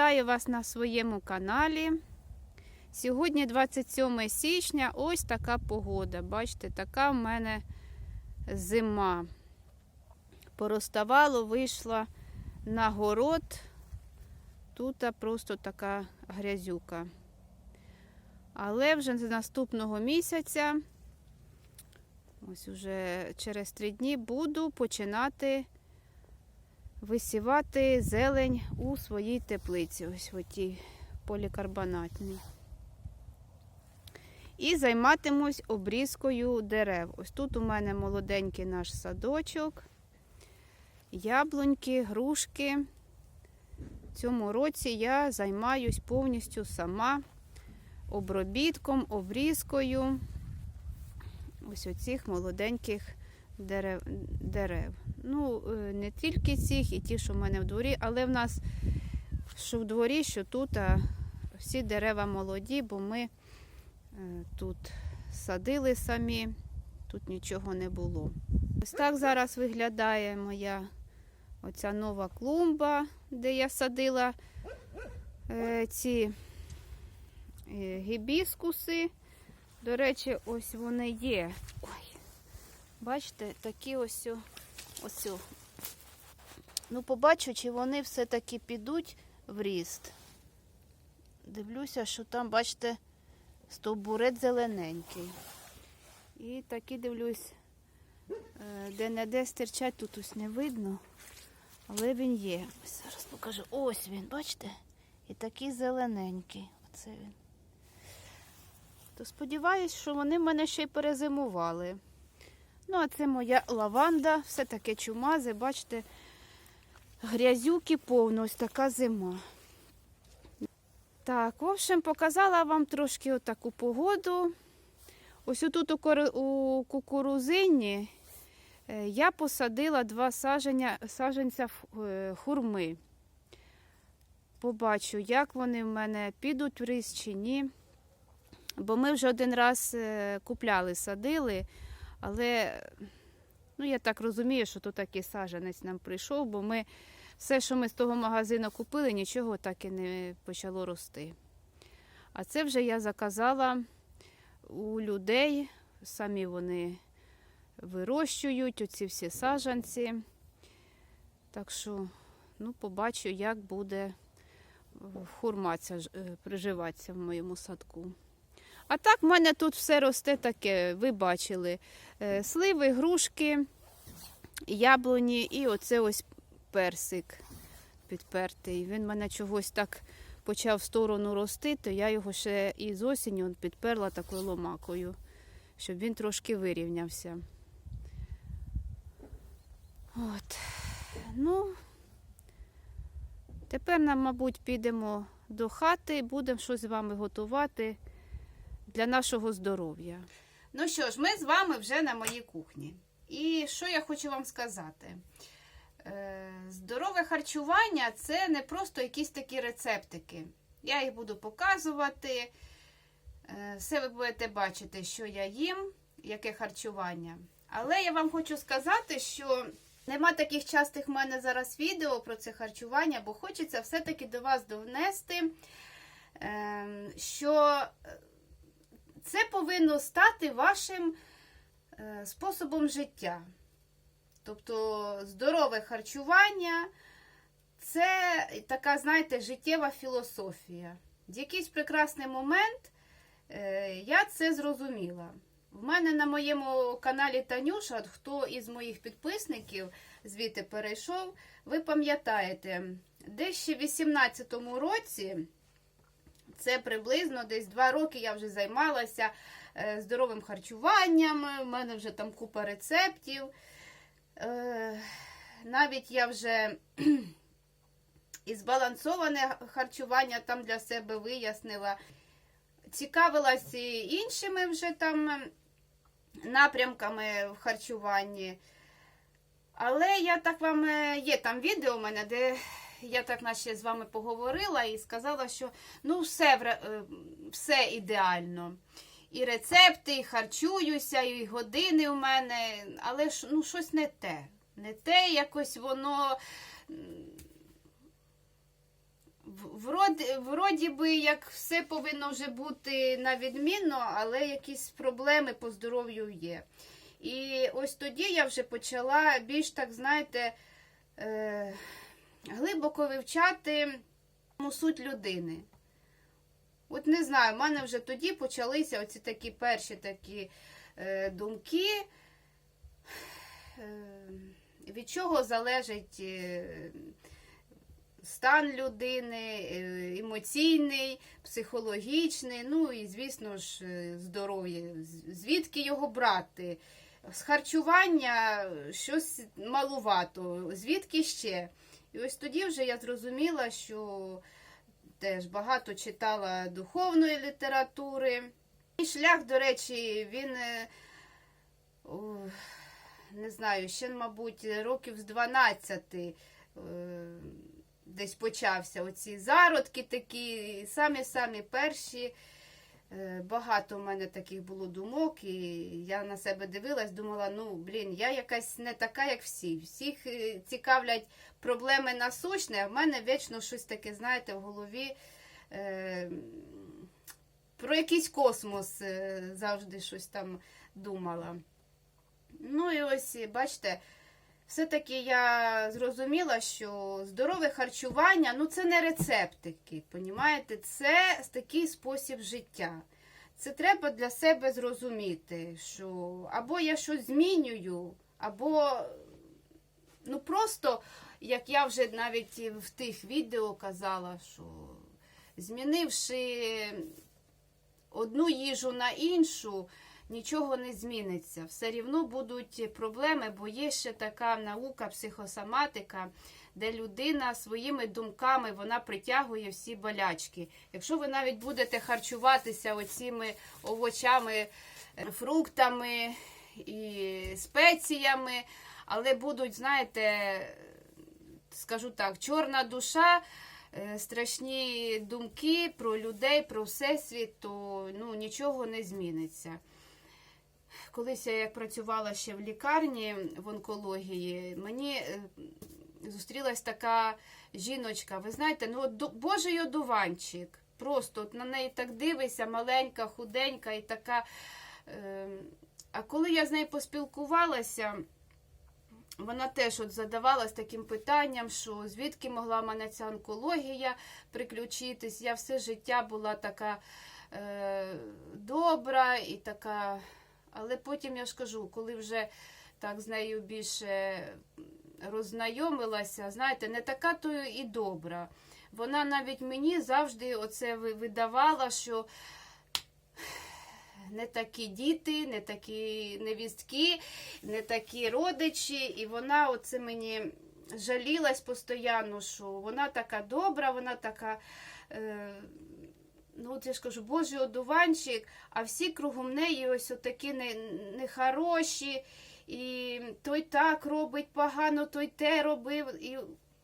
Вітаю вас на своєму каналі. Сьогодні 27 січня, ось така погода. Бачите, така в мене зима. Пороставало, вийшла на город. Тут просто така грязюка. Але вже з наступного місяця, ось уже через три дні, буду починати висівати зелень у своїй теплиці, ось в тій полікарбонатній. І займатимусь обрізкою дерев. Ось тут у мене молоденький наш садочок, яблуньки, грушки. В цьому році я займаюсь повністю сама обробітком, обрізкою ось оцих молоденьких дерев. Ну, е, не тільки цих, і ті, що в мене в дворі, але в нас що в дворі, що тут а всі дерева молоді, бо ми е, тут садили самі, тут нічого не було. Ось так зараз виглядає моя оця нова клумба, де я садила е, ці гібіскуси. До речі, ось вони є. Ой, бачите, такі ось. Ось. Ну, побачу, чи вони все-таки підуть в ріст. Дивлюся, що там, бачите, стовбурець зелененький. І такі дивлюсь, е, де-не-де стирчать, тут ось не видно, але він є. Ось зараз покажу. Ось він, бачите? І такий зелененький. Оце він. То сподіваюсь, що вони в мене ще й перезимували. Ну, а це моя лаванда, все таке чумазе, бачите, грязюки повно, ось така зима. Так, в общем, показала вам трошки отаку погоду. Ось отут у, кукурузині е, я посадила два саження, саженця е, хурми. Побачу, як вони в мене підуть в ріс чи ні. Бо ми вже один раз е, купляли, садили. Але ну, я так розумію, що тут такий саженець нам прийшов, бо ми все, що ми з того магазину купили, нічого так і не почало рости. А це вже я заказала у людей, самі вони вирощують оці всі саджанці. Так що, ну, побачу, як буде хурма ця е, приживатися в моєму садку. А так в мене тут все росте таке, ви бачили. Е, Сливи, грушки, яблуні і оце ось персик підпертий. Він мене чогось так почав в сторону рости, то я його ще і з осінню підперла такою ломакою, щоб він трошки вирівнявся. От. Ну, тепер нам, мабуть, підемо до хати будемо щось з вами готувати для нашого здоров'я. Ну що ж, ми з вами вже на моїй кухні. І що я хочу вам сказати? Е, Здорове харчування це не просто якісь такі рецептики. Я їх буду показувати. Е, Все ви будете бачити, що я їм, яке харчування. Але я вам хочу сказати, що нема таких частих в мене зараз відео про це харчування, бо хочеться все-таки до вас довнести, ем, що це повинно стати вашим е, способом життя. Тобто здорове харчування це така, знаєте, життєва філософія. В якийсь прекрасний момент е, я це зрозуміла. В мене на моєму каналі Танюша, хто із моїх підписників звідти перейшов, ви пам'ятаєте, десь ще в 18-му році. Це приблизно десь два роки я вже займалася е, здоровим харчуванням. У мене вже там купа рецептів. Е, Навіть я вже і збалансоване харчування там для себе вияснила. Цікавилась і іншими вже там напрямками в харчуванні. Але я так вам е, є там відео у мене, де я так наче з вами поговорила і сказала, що ну все, е, все ідеально. І рецепти, і харчуюся, і години у мене, але ж ну, щось не те. Не те, якось воно вроді, вроді би, як все повинно вже бути на відмінно, але якісь проблеми по здоров'ю є. І ось тоді я вже почала більш так, знаєте, е, глибоко вивчати суть людини. От не знаю, в мене вже тоді почалися оці такі перші такі е, думки, е, від чого залежить е, стан людини, е, емоційний, психологічний, ну і, звісно ж, е, здоров'я. Звідки його брати? З харчування щось малувато, звідки ще? І ось тоді вже я зрозуміла, що теж багато читала духовної літератури. Мій шлях, до речі, він, е, не знаю, ще, мабуть, років з 12 е, десь почався. Оці зародки такі, самі-самі перші. Е, Багато в мене таких було думок, і я на себе дивилась, думала, ну, блін, я якась не така, як всі. Всіх е, цікавлять проблеми насущні, а в мене вічно щось таке, знаєте, в голові. Е, про якийсь космос е, завжди щось там думала. Ну і ось, бачите, все-таки я зрозуміла, що здорове харчування ну це не рецептики, понімаєте? Це такий спосіб життя. Це треба для себе зрозуміти, що або я щось змінюю, або ну просто, як я вже навіть в тих відео казала, що змінивши одну їжу на іншу, нічого не зміниться. Все рівно будуть проблеми, бо є ще така наука, психосоматика, де людина своїми думками вона притягує всі болячки. Якщо ви навіть будете харчуватися оціми овочами, фруктами і спеціями, але будуть, знаєте, скажу так, чорна душа. е, Страшні думки про людей, про всесвіт, то ну, нічого не зміниться. Колись я як працювала ще в лікарні в онкології, мені е, зустрілась така жіночка. Ви знаєте, ну от божий одуванчик. Просто от на неї так дивишся, маленька, худенька і така. Е, а коли я з нею поспілкувалася, вона теж от задавалась таким питанням, що звідки могла в мене ця онкологія приключитись. Я все життя була така е, добра і така. Але потім я ж кажу, коли вже так з нею більше роззнайомилася, знаєте, не така то і добра. Вона навіть мені завжди оце видавала, що не такі діти, не такі невістки, не такі родичі. І вона оце мені жалілась постійно, що вона така добра, вона така. Е, Ну, от я ж кажу, божий одуванчик, а всі кругом неї ось отакі не- нехороші, і той так робить погано, той те робив. І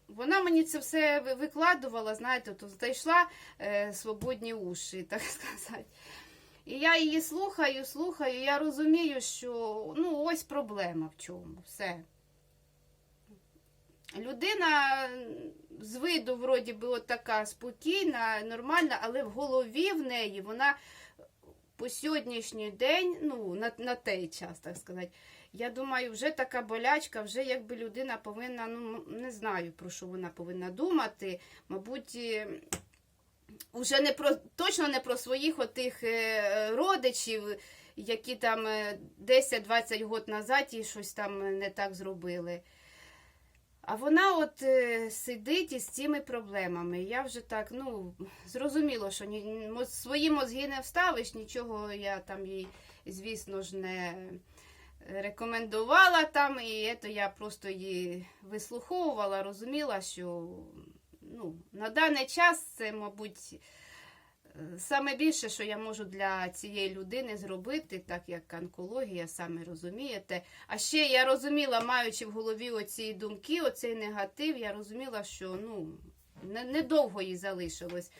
вона мені це все викладувала, знаєте, то знайшла е, свободні уші, так сказати. І я її слухаю, слухаю, я розумію, що ну ось проблема в чому. Все. Людина з виду, вроді би, от така спокійна, нормальна, але в голові в неї вона по сьогоднішній день, ну, на, на той час, так сказати, я думаю, вже така болячка, вже якби людина повинна, ну, не знаю, про що вона повинна думати. Мабуть, е, уже не про точно не про своїх отих е, родичів, які там е, 10-20 років назад і щось там не так зробили. А вона от е, сидить із цими проблемами. Я вже так, ну, зрозуміло, що ні, свої мозги не вставиш, нічого я там їй, звісно ж, не рекомендувала там, і це я просто її вислуховувала, розуміла, що ну, на даний час це, мабуть, саме більше, що я можу для цієї людини зробити, так як онкологія, саме розумієте. А ще я розуміла, маючи в голові оці думки, оцей негатив, я розуміла, що ну, недовго їй залишилось.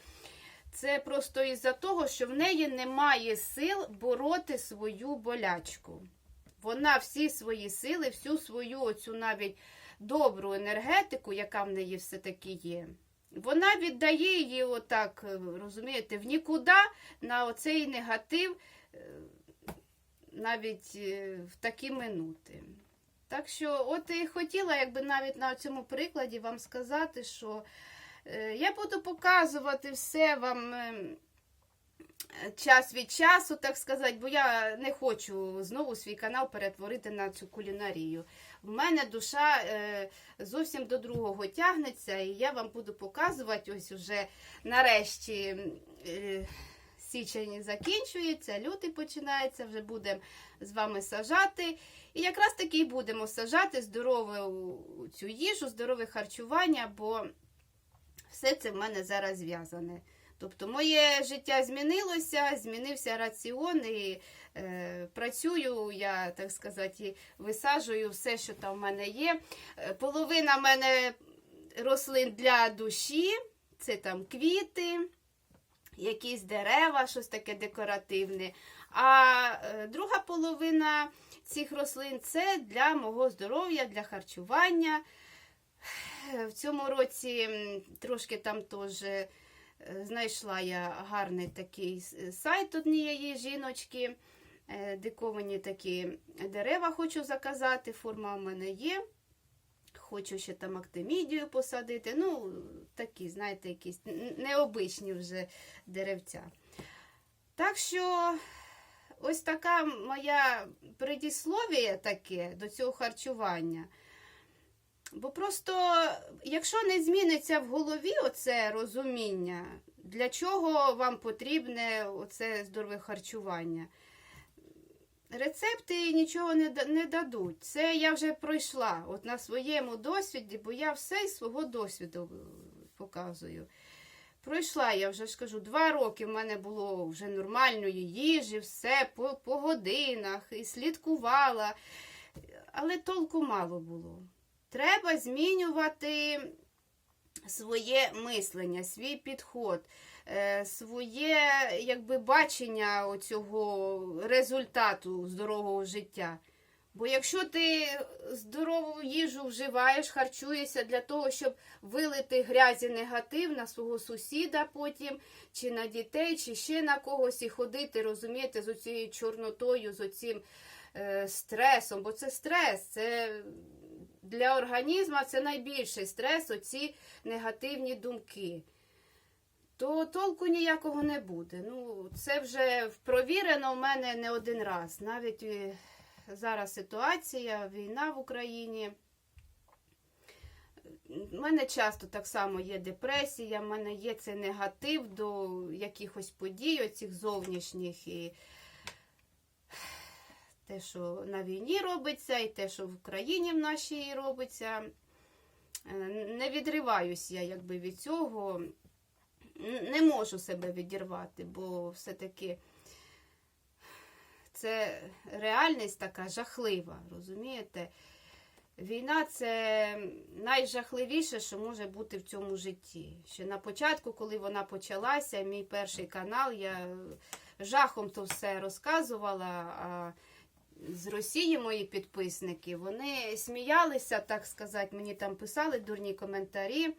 Це просто із-за того, що в неї немає сил бороти свою болячку. Вона всі свої сили, всю свою оцю навіть добру енергетику, яка в неї все-таки є, вона віддає її отак, е, розумієте, в нікуди на оцей негатив е, навіть е, в такі минути. Так що, от і хотіла, якби навіть на цьому прикладі вам сказати, що я буду показувати все вам час від часу, так сказати, бо я не хочу знову свій канал перетворити на цю кулінарію. В мене душа е, зовсім до другого тягнеться, і я вам буду показувати ось уже нарешті. Е, Січень закінчується, лютий починається, вже будемо з вами сажати. І якраз таки будемо сажати здорову цю їжу, здорове харчування, бо все це в мене зараз зв'язане. Тобто моє життя змінилося, змінився раціон і е, працюю, я так сказати, висаджую все, що там в мене є. Е, Половина в мене рослин для душі, це там квіти, якісь дерева, щось таке декоративне. А е, друга половина цих рослин це для мого здоров'я, для харчування. В цьому році трошки там теж е, знайшла я гарний такий сайт однієї жіночки. Е, Диковані такі дерева хочу заказати, форма в мене є. Хочу ще там актимідію посадити. Ну, такі, знаєте, якісь необичні вже деревця. Так що ось така моя предісловія таке до цього харчування. Бо просто, якщо не зміниться в голові оце розуміння, для чого вам потрібне оце здорове харчування, рецепти нічого не, не дадуть. Це я вже пройшла от на своєму досвіді, бо я все із свого досвіду е, показую. Пройшла, я вже ж кажу, два роки в мене було вже нормальної їжі, все по, по годинах, і слідкувала, але толку мало було. Треба змінювати своє мислення, свій підход, е, своє якби, бачення цього результату здорового життя. Бо якщо ти здорову їжу вживаєш, харчуєшся для того, щоб вилити грязі негатив на свого сусіда потім, чи на дітей, чи ще на когось, і ходити, розумієте, з оцією чорнотою, з оцим е, стресом, бо це стрес, це для організму це найбільший стрес, оці негативні думки. То толку ніякого не буде. Ну, це вже провірено в мене не один раз. Навіть е, зараз ситуація, війна в Україні. У мене часто так само є депресія, в мене є цей негатив до якихось подій, оцих зовнішніх. І те, що на війні робиться, і те, що в Україні в нашій робиться. Е, Не відриваюсь я якби від цього. Не можу себе відірвати, бо все-таки це реальність така жахлива, розумієте? Війна це найжахливіше, що може бути в цьому житті. Ще на початку, коли вона почалася, мій перший канал, я жахом то все розказувала. А з Росії мої підписники, вони сміялися, так сказати, мені там писали дурні коментарі.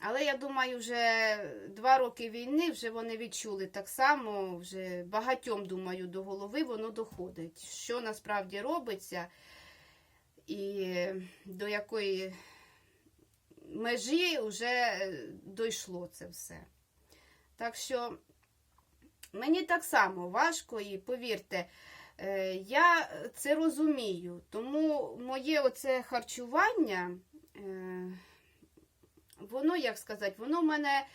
Але я думаю, вже два роки війни вже вони відчули так само, вже багатьом, думаю, до голови воно доходить. Що насправді робиться і до якої межі вже дійшло це все. Так що мені так само важко, і повірте, я це розумію. Тому моє оце харчування. е, воно, як сказати, воно в мене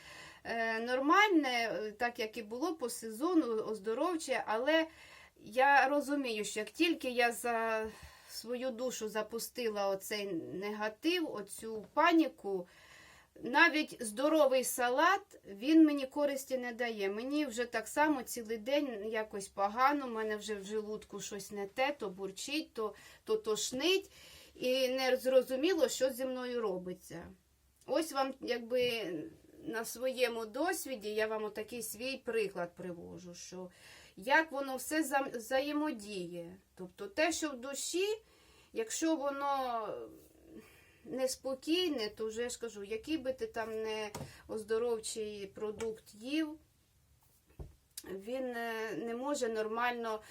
е, нормальне, е, так як і було по сезону, оздоровче, але я розумію, що як тільки я за свою душу запустила оцей негатив, оцю паніку, навіть здоровий салат, він мені користі не дає. Мені вже так само цілий день якось погано, в мене вже в желудку щось не те, то бурчить, то, то тошнить, і не зрозуміло, що зі мною робиться. Ось вам, якби на своєму досвіді, я вам отакий свій приклад привожу, що як воно все взаємодіє. Тобто те, що в душі, якщо воно неспокійне, то вже ж кажу, який би ти там не оздоровчий продукт їв, він е, не може нормально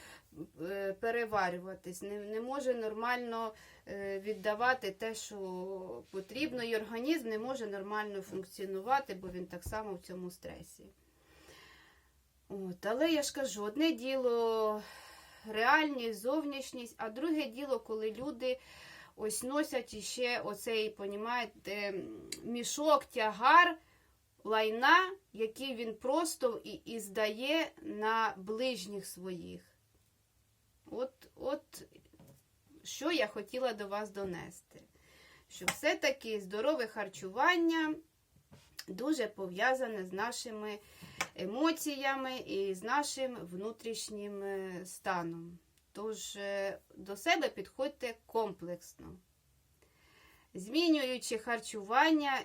е, переварюватись, не, не може нормально е, віддавати те, що потрібно, і організм не може нормально функціонувати, бо він так само в цьому стресі. От, але я ж кажу, одне діло реальність, зовнішність, а друге діло, коли люди ось носять іще оцей, понімаєте, мішок, тягар лайна, який він просто і, і здає на ближніх своїх. От, от що я хотіла до вас донести. Що все-таки здорове харчування дуже пов'язане з нашими емоціями і з нашим внутрішнім е, станом. Тож е, до себе підходьте комплексно. Змінюючи харчування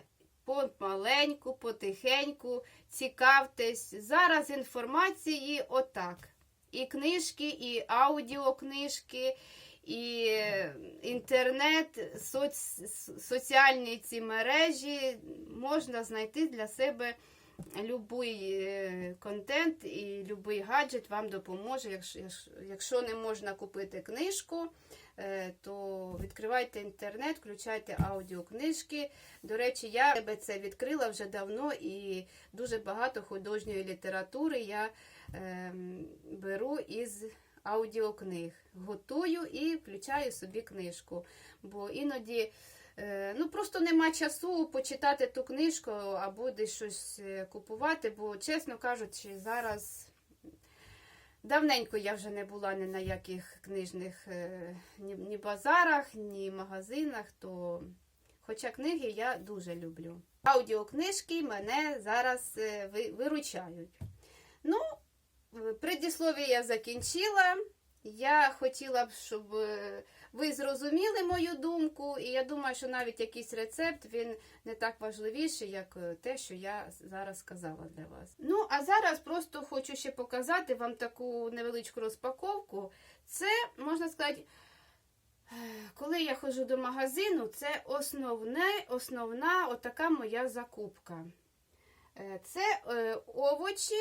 помаленьку, потихеньку, цікавтесь. Зараз інформації отак. І книжки, і аудіокнижки, і е, інтернет, соц, соціальні ці мережі можна знайти для себе любий е, контент і любий гаджет вам допоможе. Якщо, якщо не можна купити книжку, е, то відкривайте інтернет, включайте аудіокнижки. До речі, я себе це відкрила вже давно і дуже багато художньої літератури я е, беру із аудіокниг. Готую і включаю собі книжку. Бо іноді. Е, Ну, просто нема часу почитати ту книжку або десь щось е, купувати, бо, чесно кажучи, зараз давненько я вже не була ні на яких книжних е, ні, базарах, ні магазинах, то хоча книги я дуже люблю. Аудіокнижки мене зараз виручають. Ну, предіслов'я я закінчила. Я хотіла б, щоб е, ви зрозуміли мою думку, і я думаю, що навіть якийсь рецепт він не так важливіший, як е, те, що я зараз сказала для вас. Ну, а зараз просто хочу ще показати вам таку невеличку розпаковку. Це, можна сказати, е, коли я ходжу до магазину, це основне, основна отака моя закупка. Це овочі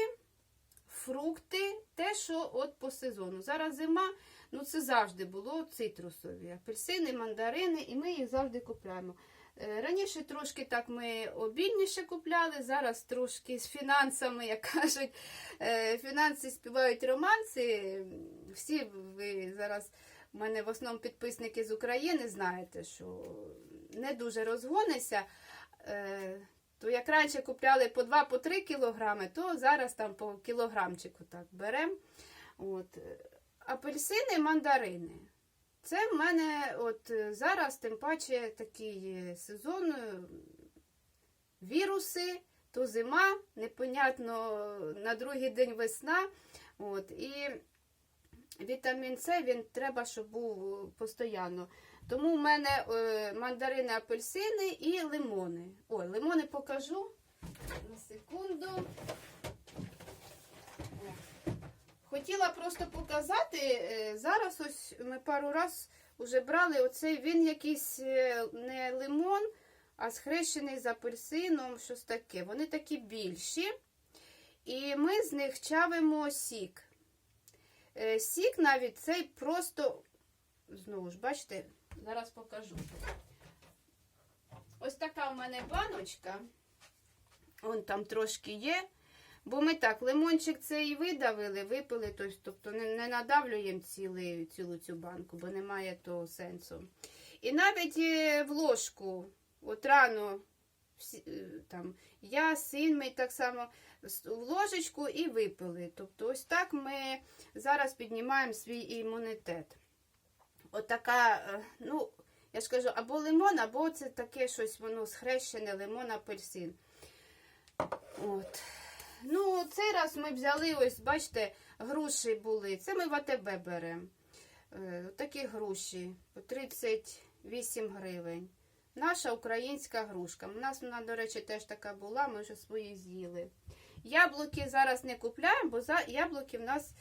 фрукти, те, що от по сезону. Зараз зима, ну це завжди було цитрусові, апельсини, мандарини, і ми їх завжди купляємо. Е, Раніше трошки так ми обільніше купляли, зараз трошки з фінансами, як кажуть, е, фінанси співають романси. Всі ви зараз, у мене в основному підписники з України, знаєте, що не дуже розгонися. То як раніше купляли по 2-3 кілограми, то зараз там по кілограмчику так беремо. От. Апельсини, мандарини. Це в мене от е, зараз, тим паче, такий е, сезон, е, віруси, то зима, непонятно, на другий день весна. От. І вітамін С він треба, щоб був постійно. Тому в мене е, мандарини, апельсини і лимони. Ой, лимони покажу. На секунду. Хотіла просто показати. е, Зараз ось ми пару раз вже брали оцей, він якийсь е, не лимон, а схрещений з апельсином, щось таке. Вони такі більші. І ми з них чавимо сік. Сік навіть цей просто, знову ж, бачите, зараз покажу. Ось така в мене баночка. Вон там трошки є. Бо ми так, лимончик цей видавили, випили, тобто- не, не надавлюємо цілий, цілу цю банку, бо немає того сенсу. І навіть е, в ложку, от рано всі, е, там, я, син мій так само в ложечку і випили. Тобто ось так ми зараз піднімаємо свій імунітет. Отака, е, ну, я ж кажу, або лимон, або це таке щось, воно схрещене, лимон, апельсин. От. Ну, цей раз ми взяли, ось, бачите, груші були. Це ми в АТБ беремо. Е, такі груші по 38 гривень. Наша українська грушка. У нас вона, до речі, теж така була, ми вже свої з'їли. Яблуки зараз не купляємо, бо за яблуки в нас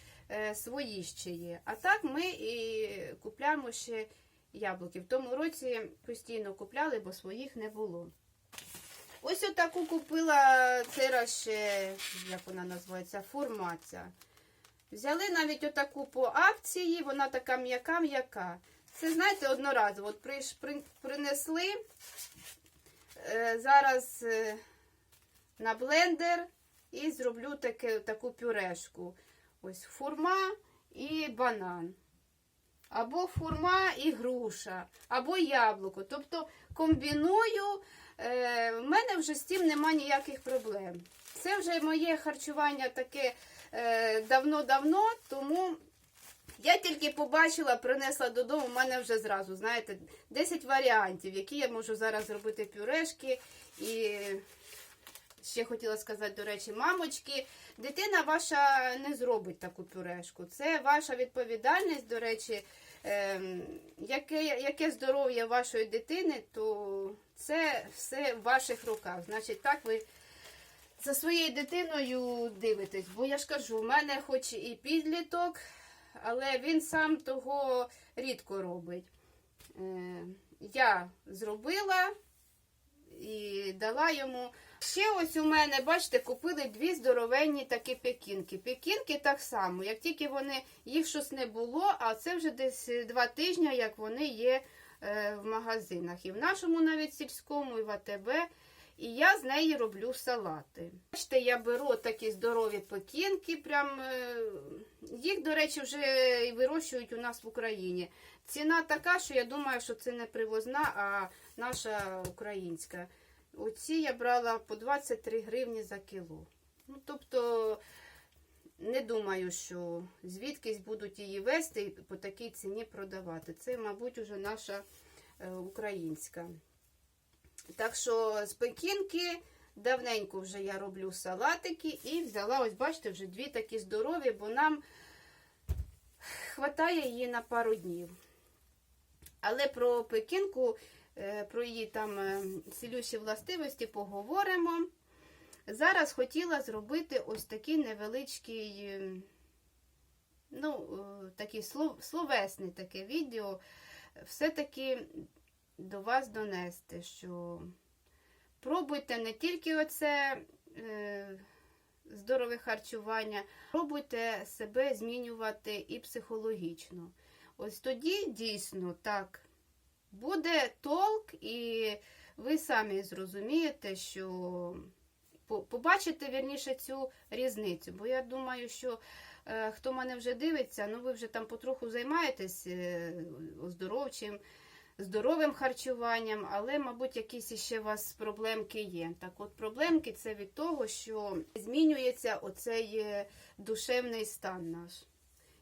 свої ще є. А так ми і купляємо ще яблуки. В тому році постійно купляли, бо своїх не було. Ось отаку купила цей ще, як вона називається, формація. Взяли навіть отаку по акції, вона така м'яка-м'яка. Це, знаєте, одноразово. От принесли е, зараз е, на блендер і зроблю таке, таку пюрешку. Ось фурма і банан. Або фурма і груша, або яблуко. Тобто комбіную. Е, в мене вже з цим нема ніяких проблем. Це вже моє харчування таке е, давно-давно, тому я тільки побачила, принесла додому, в мене вже зразу, знаєте, 10 варіантів, які я можу зараз зробити пюрешки. І ще хотіла сказати, до речі, мамочки, дитина ваша не зробить таку пюрешку. Це ваша відповідальність, до речі, ем, яке, яке здоров'я вашої дитини, то це все в ваших руках. Значить, так ви за своєю дитиною дивитесь. Бо я ж кажу, в мене хоч і підліток, але він сам того рідко робить. Е, я зробила і дала йому. Ще ось у мене, бачите, купили дві здоровенні такі пекінки. Пекінки так само, як тільки вони, їх щось не було, а це вже десь два тижні, як вони є е, в магазинах. І в нашому навіть сільському, і в АТБ. І я з неї роблю салати. Бачите, я беру такі здорові пекінки, прям, е, їх, до речі, вже вирощують у нас в Україні. Ціна така, що я думаю, що це не привозна, а наша українська. Оці я брала по 23 гривні за кіло. Ну, тобто, не думаю, що звідкись будуть її вести і по такій ціні продавати. Це, мабуть, уже наша е, українська. Так що з пекінки давненько вже я роблю салатики і взяла, ось бачите, вже дві такі здорові, бо нам хватає її на пару днів. Але про пекінку, про її там е, цілющі властивості поговоримо. Зараз хотіла зробити ось такий невеличкий, е, ну, такий словесний таке відео. Все-таки до вас донести, що пробуйте не тільки оце е, здорове харчування, пробуйте себе змінювати і психологічно. Ось тоді дійсно так буде толк, і ви самі зрозумієте, що побачите вірніше цю різницю. Бо я думаю, що е, хто мене вже дивиться, ну ви вже там потроху займаєтесь е, оздоровчим здоровим харчуванням, але, мабуть, якісь ще у вас проблемки є. Так от проблемки це від того, що змінюється оцей е, душевний стан наш.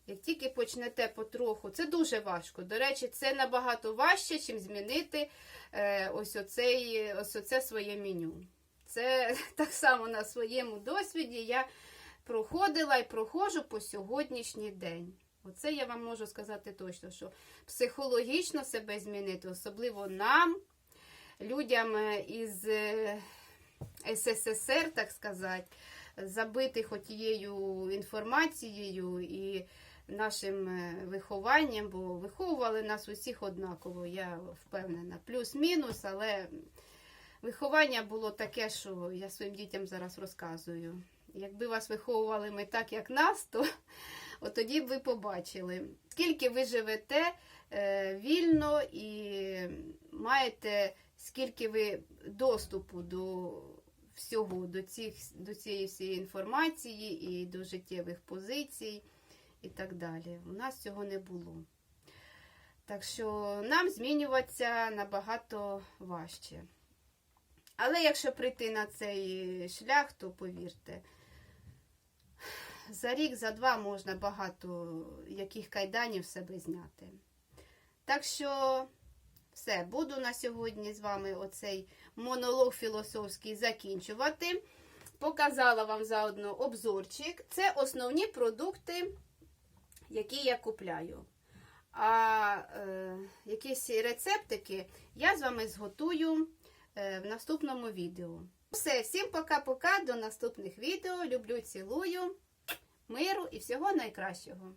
Як тільки почнете потроху, це дуже важко. До речі, це набагато важче, чим змінити е, ось, оцей, ось оце своє меню. Це так само на своєму досвіді я проходила і проходжу по сьогоднішній день. Оце я вам можу сказати точно, що психологічно себе змінити, особливо нам, людям е, із е, СССР, так сказати, забитих отією інформацією і нашим е, вихованням, бо виховували нас усіх однаково, я впевнена. Плюс-мінус, але виховання було таке, що я своїм дітям зараз розказую. Якби вас виховували ми так, як нас, то тоді б ви побачили, скільки ви живете е, вільно і маєте, скільки ви доступу до всього, до, цих, до цієї всієї інформації і до життєвих позицій і так далі. У нас цього не було. Так що нам змінюватися набагато важче. Але якщо прийти на цей шлях, то повірте, за рік, за два можна багато яких кайданів себе зняти. Так що, все, буду на сьогодні з вами оцей монолог філософський закінчувати. Показала вам заодно обзорчик. Це основні продукти, які я купляю. А е, якісь рецептики я з вами зготую е, в наступному відео. Все, всім пока-пока, до наступних відео. Люблю, цілую миру і всього найкращого.